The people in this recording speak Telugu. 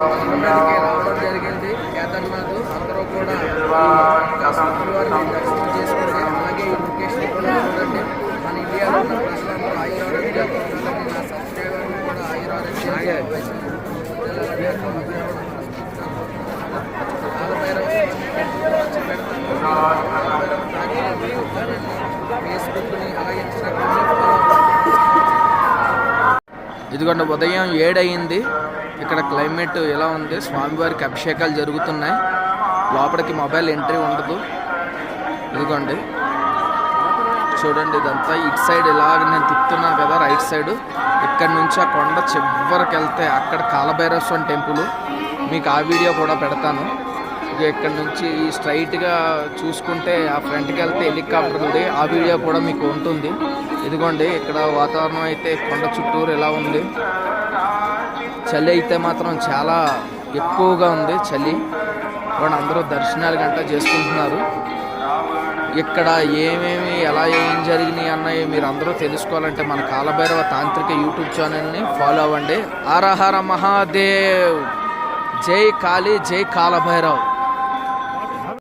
రావడం జరిగింది. కేదార్నాథ్ అందరూ కూడా స్వామివారిని దర్శనం అలాగే ఈ లొకేషన్ కూడా చూడండి మన ఇండియాలో ఉన్న ప్రజలందరూ ఆయురారోగ్యాలతో ఉండాలని నా సబ్స్క్రైబర్లు కూడా ఆయుర్వేదం ఫేస్బుక్ని అలాగే ఇన్స్టాగ్రామ్ని ఇదిగోండి ఉదయం ఏడయింది. ఇక్కడ క్లైమేట్ ఎలా ఉంది? స్వామివారికి అభిషేకాలు జరుగుతున్నాయి. లోపలికి మొబైల్ ఎంట్రీ ఉండదు. ఇదిగోండి. చూడండి ఇదంతా. ఇటు సైడ్ ఇలాగ నేను తిప్పుతున్నాను కదా రైట్ సైడ్. ఇక్కడ నుంచి ఆ కొండ చివరికి వెళ్తే అక్కడ కాలభైరవస్వామి టెంపుల్. మీకు ఆ వీడియో కూడా పెడతాను. ఇక ఇక్కడ నుంచి స్ట్రైట్గా చూసుకుంటే ఆ ఫ్రంట్కి వెళ్తే హెలికాప్టర్ ఉంది. ఆ వీడియో కూడా మీకు ఉంటుంది. ఇదిగోండి ఇక్కడ వాతావరణం అయితే కొండ చుట్టూరు ఎలా ఉంది? చలి అయితే మాత్రం చాలా ఎక్కువగా ఉంది చలి. వాళ్ళు అందరూ దర్శనాలు గంట చేసుకుంటున్నారు. ఇక్కడ ఏమేమి ఎలా ఏం జరిగినాయి అన్నవి మీరు అందరూ తెలుసుకోవాలంటే మన కాలభైరవ తాంత్రిక యూట్యూబ్ ఛానల్ని ఫాలో అవ్వండి. హర హర మహాదేవ్! జై కాళీ జై కాలభైరవ్!